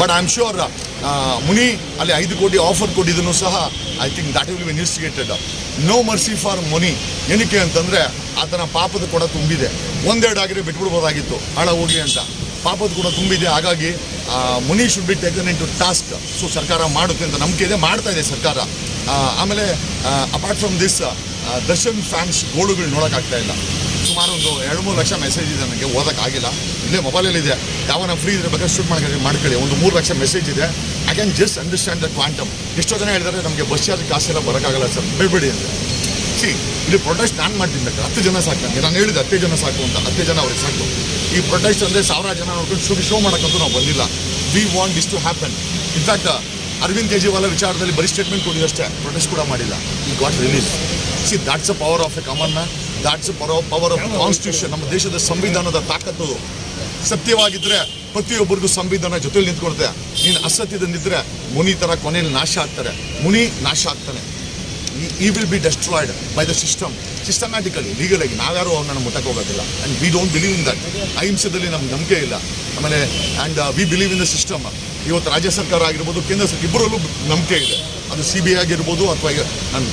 But I am sure Muni ಅಲ್ಲಿ ಐದು ಕೋಟಿ ಆಫರ್ ಕೊಟ್ಟಿದ್ದನ್ನು ಸಹ I think that will be investigated no mercy for Muni ಏನಕ್ಕೆ ಅಂತಂದರೆ, ಆತನ ಪಾಪದ ಕೂಡ ತುಂಬಿದೆ. ಒಂದೆರಡು ಆಗಿರೋ ಬಿಟ್ಬಿಡ್ಬೋದಾಗಿತ್ತು. ಹಾಳ ಹೋಗಿ ಅಂತ. ಪಾಪದ ಕೂಡ ತುಂಬಿದೆ. ಹಾಗಾಗಿ Muni should be taken into task so ಸರ್ಕಾರ ಮಾಡುತ್ತೆ ಅಂತ ನಂಬಿಕೆ ಇದೆ, ಮಾಡ್ತಾ ಇದೆ ಸರ್ಕಾರ. ಆಮೇಲೆ apart from this Darshan fans ಗೋಳುಗಳು ನೋಡೋಕ್ಕಾಗ್ತಾ ಇಲ್ಲ. ಸುಮಾರು ಒಂದು ಎರಡು ಮೂರು ಲಕ್ಷ ಮೆಸೇಜ್ ಇದೆ ನನಗೆ ಓದೋಕ್ಕಾಗಿಲ್ಲ ಇಲ್ಲೇ ಮೊಬೈಲಲ್ಲಿ ಇದೆ. ಯಾವನ ಫ್ರೀ ಇದ್ರೆ ಬೇಕಾದ್ರೆ ಶೂಟ್ ಮಾಡ್ಕೊಳ್ಳಿ ಮಾಡ್ಕೊಳ್ಳಿ. ಒಂದು ಮೂರು ಲಕ್ಷ ಮೆಸೇಜ್ ಇದೆ. I can just understand the quantum ಎಷ್ಟೋ ಜನ ಹೇಳಿದ್ರೆ, ನಮಗೆ ಬಸ್ ಚಾರ್ಜ್ ಕಾಸೆಲ್ಲ ಬರೋಕ್ಕಾಗಲ್ಲ ಸರ್. ಬಿಡ್ಬಿಡಿ ಅಂತ. ಸಿ ಇಲ್ಲಿ ಪ್ರೊಟೆಸ್ಟ್ ನಾನು ಮಾಡ್ತೀನಿ ಬೇಕಾದ್ರೆ ಹತ್ತು ಜನ ಸಾಕು ನನಗೆ. ನಾನು ಹೇಳಿದೆ ಹತ್ತೇ ಜನ ಸಾಕು ಅಂತ. ಹತ್ತೇ ಜನ ಅವ್ರಿಗೆ ಸಾಕು. ಈ ಪ್ರೊಟೆಸ್ಟ್ ಅಂದರೆ ಸಾವಿರ ಜನ ನೋಡ್ಕೊಂಡು ಶೋ ಶೋ ಮಾಡೋಕ್ಕಂತೂ ನಾವು ಬಂದಿಲ್ಲ. We want this to happen in fact Arvind Kejriwal ವಿಚಾರದಲ್ಲಿ ಬರೀ ಸ್ಟೇಟ್ಮೆಂಟ್ ಕೊಡಿದಷ್ಟೇ ಪ್ರೊಟೆಸ್ಟ್ ಕೂಡ ಮಾಡಿಲ್ಲ. ಈ got release see that's a power of a common man that's a power of constitution ನಮ್ಮ ದೇಶದ ಸಂವಿಧಾನದ ತಾಕತ್ತು ಸತ್ಯವಾಗಿದ್ದರೆ ಪ್ರತಿಯೊಬ್ಬರಿಗೂ ಸಂವಿಧಾನ ಜೊತೆಲಿ ನಿಂತ್ಕೊಡುತ್ತೆ ನೀನು ಅಸತ್ಯದಿಂದಿದ್ರೆ ಮುನಿ ಥರ ಕೊನೆಯಲ್ಲಿ ನಾಶ ಆಗ್ತಾರೆ. ಮುನಿ ನಾಶ ಆಗ್ತಾನೆ. He will be destroyed by the system systematically ಲೀಗಲಾಗಿ ನಾವ್ಯಾರು ಅವ್ರನ್ನ ಮುಟ್ಟಕ್ಕೆ ಹೋಗೋದಿಲ್ಲ. And we don't believe in that ಅಹಿಂಸೆದಲ್ಲಿ ನಮ್ಗೆ ನಂಬಿಕೆ ಇಲ್ಲ. ಆಮೇಲೆ and we believe in the system ಇವತ್ತು ರಾಜ್ಯ ಸರ್ಕಾರ ಆಗಿರ್ಬೋದು, ಕೇಂದ್ರ ಸರ್ಕಾರ, ಇಬ್ಬರಲ್ಲೂ ನಂಬಿಕೆ ಇದೆ ಅದು ಸಿ ಬಿ ಐ ಆಗಿರ್ಬೋದು ಅಥವಾ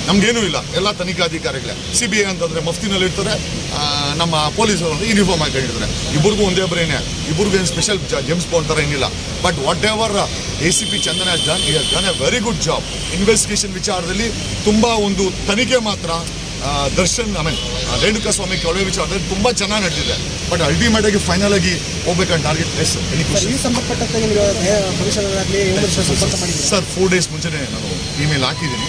ನಮ್ಗೇನೂ ಇಲ್ಲ. ಎಲ್ಲ ತನಿಖಾಧಿಕಾರಿಗಳೇ. ಸಿ ಬಿ ಐ ಅಂತಂದರೆ ಮಫ್ತಿನಲ್ಲಿ ಇರ್ತಾರೆ. ನಮ್ಮ ಪೊಲೀಸರು ಅಂದರೆ ಯೂನಿಫಾರ್ಮ್ ಹಾಕೊಂಡಿರ್ತಾರೆ. ಇಬ್ಬರಿಗೂ ಒಂದೇ ಬ್ರೇನೇ ಇಬ್ಬರಿಗೂ ಏನು ಸ್ಪೆಷಲ್ ಜೆಮ್ಸ್ ಬಾಂಡ್ ಥರ ಏನಿಲ್ಲ. But whatever A C P Chandan done done a very good job investigation ವಿಚಾರದಲ್ಲಿ ತುಂಬ ಒಂದು ತನಿಖೆ ಮಾತ್ರ ದರ್ಶನ್ ಐ ಮೀನ್ ರೇಣುಕಾ ಸ್ವಾಮಿ ಕೊಳವೆ ವಿಚಾರದಲ್ಲಿ ತುಂಬ ಚೆನ್ನಾಗಿ ನಡೆದಿದೆ. ಬಟ್ ಅಲ್ಟಿಮೇಟ್ ಆಗಿ ಫೈನಲ್ ಆಗಿ ಹೋಗ್ಬೇಕಂತ ಟಾರ್ಗೆಟ್ ಎಸ್ ಎನಿ ಸರ್ ಖುಷಿ ಫೋರ್ ಡೇಸ್ ಮುಂಚೆನೇ ನಾನು ಇಮೇಲ್ ಹಾಕಿದ್ದೀನಿ.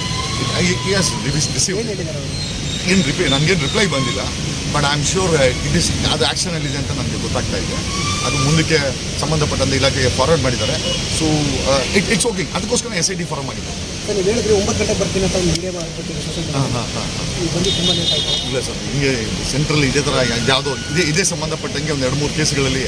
ಏನು ರಿಪ್ಲೈ ನನಗೇನು ರಿಪ್ಲೈ ಬಂದಿಲ್ಲ. But I am sure it is ಅದು ಆ್ಯಕ್ಷನಲ್ಲಿದೆ ಅಂತ ನನಗೆ ಗೊತ್ತಾಗ್ತಾ ಇದೆ. ಅದು ಮುಂದಕ್ಕೆ ಸಂಬಂಧಪಟ್ಟಂತೆ ಇಲಾಖೆಗೆ ಫಾರ್ವರ್ಡ್ ಮಾಡಿದ್ದಾರೆ. ಸೊ ಇಟ್ ಇಟ್ಸ್ ಓಕೆ ಅದಕ್ಕೋಸ್ಕರ ಎಸ್ ಐ ಟಿ ಫಾರ್ಮ್ ಮಾಡಿದ್ದಾರೆ. ಸರ್ ನೀವು ಹೇಳಿದ್ರಿ ಒಂಬತ್ತು ಗಂಟೆಗೆ ಬರ್ತೀನಿ ಅಂತ ಹಾಂ ಹಾಂ ಹಾಂ ಇಲ್ಲ ಸರ್ ಹಿಂಗೆ ಸೆಂಟ್ರಲ್ ಇದೇ ಥರ ಯಾವುದೋ ಇದೇ ಇದೇ ಸಂಬಂಧಪಟ್ಟಂಗೆ ಒಂದು ಎರಡು ಮೂರು ಕೇಸ್ಗಳಲ್ಲಿ